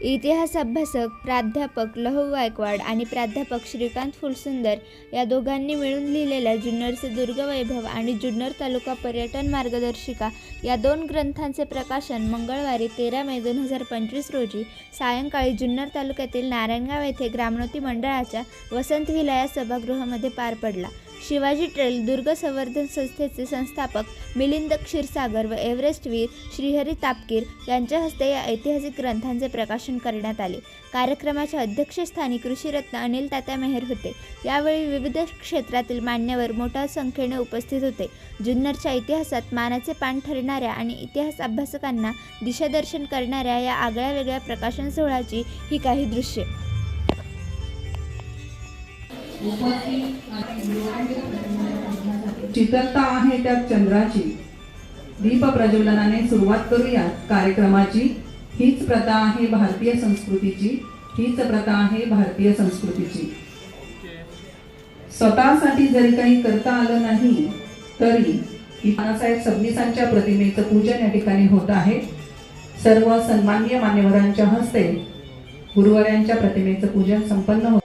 इतिहास अभ्यासक प्राध्यापक लहू गायकवाड आणि प्राध्यापक श्रीकांत फुलसुंदर या दोघांनी मिळून लिहिलेल्या जुन्नरचे दुर्गवैभव आणि जुन्नर तालुका पर्यटन मार्गदर्शिका या दोन ग्रंथांचे प्रकाशन मंगळवारी तेरा मे दोन हजार पंचवीस रोजी सायंकाळी जुन्नर तालुक्यातील नारायणगाव येथे ग्रामनोती मंडळाच्या वसंत विलाया सभागृहामध्ये पार पडला. शिवाजी ट्रेल दुर्ग संवर्धन संस्थेचे संस्थापक मिलिंद क्षीरसागर व एव्हरेस्टवीर श्रीहरी तापकीर यांच्या हस्ते या ऐतिहासिक ग्रंथांचे प्रकाशन करण्यात आले. कार्यक्रमाच्या अध्यक्षस्थानी कृषीरत्न अनिल तात्या मेहर होते. यावेळी विविध क्षेत्रातील मान्यवर मोठ्या संख्येने उपस्थित होते. जुन्नरच्या इतिहासात मानाचे पान ठरणाऱ्या आणि इतिहास अभ्यासकांना दिशादर्शन करणाऱ्या या आगळ्या वेगळ्या प्रकाशन सोहळ्याची ही काही दृश्ये. चित्रता आहे त्या चंद्राची. दीप प्रज्वलनाने सुरुवात करूया कार्यक्रमाची. हीच प्रथा आहे भारतीय संस्कृतीची. हीच प्रथा आहे भारतीय संस्कृतीची. स्वतःसाठी जरी काही करता आलं नाही तरी नानासाहेब सबनीसांच्या प्रतिमेचं पूजन या ठिकाणी होत आहे. सर्व सन्मान्य मान्यवरांच्या हस्ते गुरुवारांच्या प्रतिमेचं पूजन संपन्न होत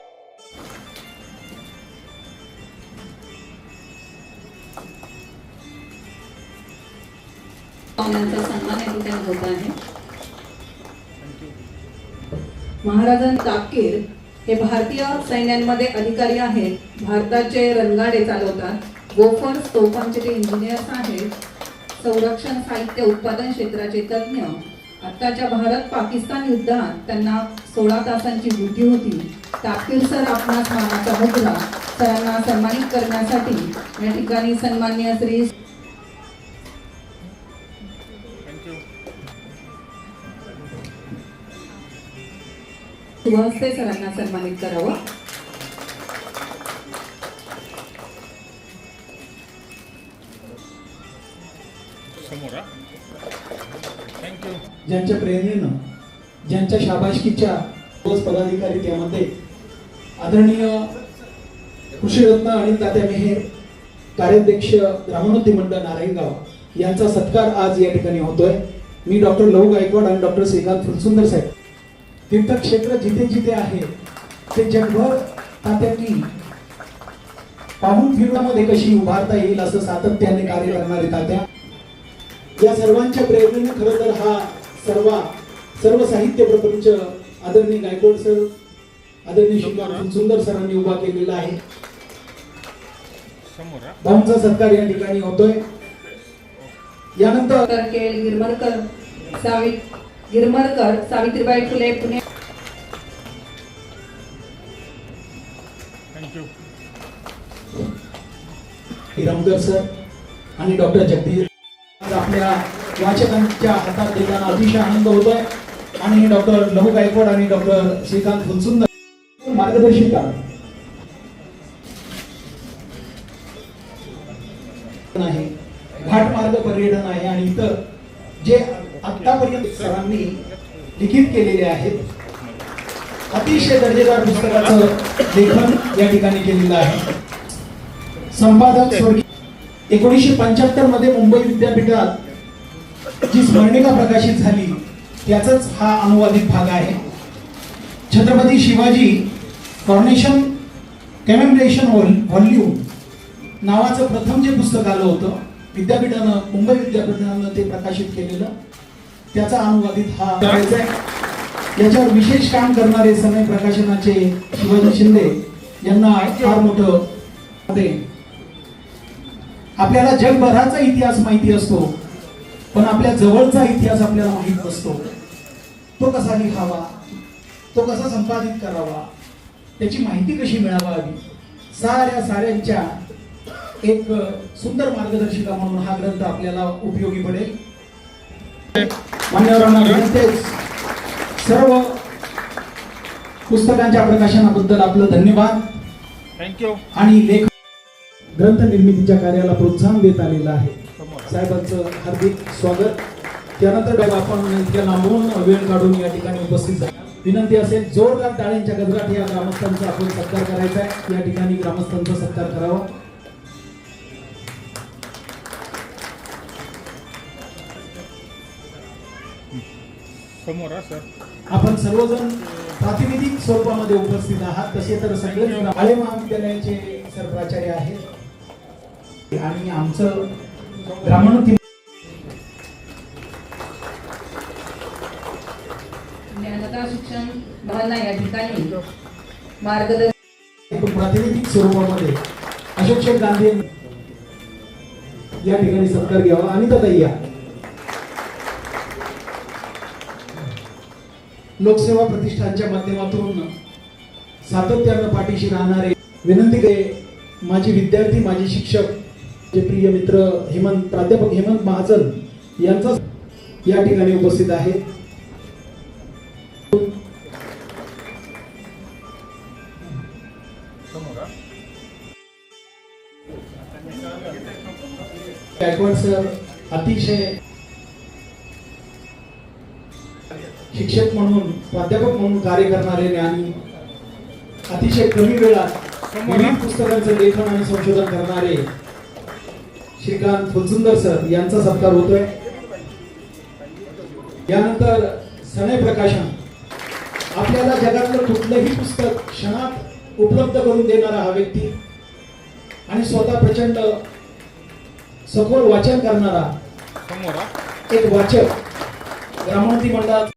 पाहुण्यांचा सन्मान या ठिकाणी होत आहे. महाराजन तापकीर हे भारतीय सैन्यांमध्ये अधिकारी आहेत. भारताचे रणगाडे चालवतात. गोफर तोफांचे ते इंजिनियर्स आहेत. संरक्षण साहित्य उत्पादन क्षेत्राचे तज्ज्ञ आत्ताच्या भारत पाकिस्तान युद्धात त्यांना सोळा तासांची बुद्धी होती. तापकीर सर आपणास मानाचा मुद्रा. सरांना सन्मानित करण्यासाठी या ठिकाणी सन्मान्य श्री सुहस्ते सरांना सन्मानित करावं. ज्यांच्या प्रेरणेनं ज्यांच्या शाबाशकीच्या रोज पदाधिकारी त्यामध्ये आदरणीय कृषीरत्न आणि तात्या मेहेर कार्याध्यक्ष ग्रामोन्नती मंडळ नारायणगाव यांचा सत्कार आज या ठिकाणी होतोय. मी डॉक्टर लहू गायकवाड आणि डॉक्टर श्रीकांत फुलसुंदर साहेब. तीर्थक्षेत्र जिथे जिथे आहे ते जगभर तात्यांनी पाहून फिरण्यामध्ये कशी उभारता येईल असं सातत्याने कार्य करणारे तात्या. या सर्वांच्या प्रेरणेने खरं तर हा सर्व सर्व साहित्य प्रपंच आदरणीय गायकवाड सर आदरणीय श्रीकांत सुंदर सरांनी उभा केलेला आहे. भाऊंचा सत्कार या ठिकाणी होतोय. यानंतर करकेल Girmarkar सावि Girmarkar Savitribai Phule Pune thank you Hiramkar sir आणि डॉक्टर जगदीश आज आपल्या वाचकांच्या हातात देताना अतिशय आनंद होतोय. आणि डॉक्टर लहू गायकवाड आणि डॉक्टर श्रीकांत फुलसुंदर मार्गदर्शिका आहे घाटमार्ग पर्यटन आहे आणि इतर जे आतापर्यंत सरांनी लिखित केलेले आहेत. अतिशय दर्जेदार पुस्तकाचं लेखन या ठिकाणी केलेलं आहे. संपादक स्वर्गीय एकोणीसशे पंच्याहत्तरमध्ये मुंबई विद्यापीठात जी स्मरणिका प्रकाशित झाली त्याचाच हा अनुवादित भाग आहे. Chhatrapati Shivaji coronation commemoration volume नावाचं प्रथम जे पुस्तक आलं होतं विद्यापीठानं मुंबई विद्यापीठानं ते प्रकाशित केलेलं त्याचा अनुवादित हा करायचा आहे. याच्यावर विशेष काम करणारे समय प्रकाशनाचे शिवाजी शिंदे यांना फार मोठं आपल्याला जगभराचा इतिहास माहिती असतो पण आपल्या जवळचा इतिहास आपल्याला माहीत नसतो. तो कसा लिहावा? तो कसा संपादित करावा? त्याची माहिती कशी मिळवावी? साऱ्या साऱ्यांच्या एक सुंदर मार्गदर्शिका म्हणून हा ग्रंथ आपल्याला उपयोगी पडेल. मान्यवरांना विनंतेच सर्व पुस्तकांच्या प्रकाशनाबद्दल आपलं धन्यवाद. थँक्यू. आणि लेख ग्रंथ निर्मितीच्या कार्याला प्रोत्साहन देत आलेलं आहे. साहेबांचं हार्दिक स्वागत. त्यानंतर आपण इतक्या लांबून वेळ काढून या ठिकाणी उपस्थित झाला. विनंती असेल जोरदार टाळ्यांच्या गजरात या ग्रामस्थांचा आपण सत्कार करायचा आहे. या ठिकाणी ग्रामस्थांचा सत्कार करावा. समोर सर. आपण सर्वजण प्रातिनिधिक स्वरूपामध्ये उपस्थित आहात. तसे तर सगळे आळे महाविद्यालयाचे सर प्राचार्य आहेत. आणि आमचं ब्राह्मणोत्ती ज्ञानता शिक्षण भावना या ठिकाणी मार्गदर्शन एक प्रातिनिधिक स्वरूपामध्ये अशोक शेठ गांधी या ठिकाणी सत्कार घ्यावा. आणि तर या. लोकसेवा प्रतिष्ठानच्या माध्यमातून सातत्यानं पाठीशी राहणारे विनंती के माझी विद्यार्थी माझे शिक्षक जे प्रिय मित्र हेमंत प्राध्यापक हेमंत महाजन यांचा या ठिकाणी उपस्थित आहेत. गायकवाड सर अतिशय शिक्षक म्हणून प्राध्यापक म्हणून कार्य करणारे आणि अतिशय कमी वेळात विविध पुस्तकांचं लेखन आणि संशोधन करणारे श्रीकांत फुलसुंदर सर यांचा सत्कार होतोय. यानंतर सनय प्रकाशन. आपल्याला जगातलं कुठलंही पुस्तक क्षणात उपलब्ध करून देणारा हा व्यक्ती आणि स्वतः प्रचंड सखोल वाचन करणारा एक वाचक ग्रामोन्नती मंडळात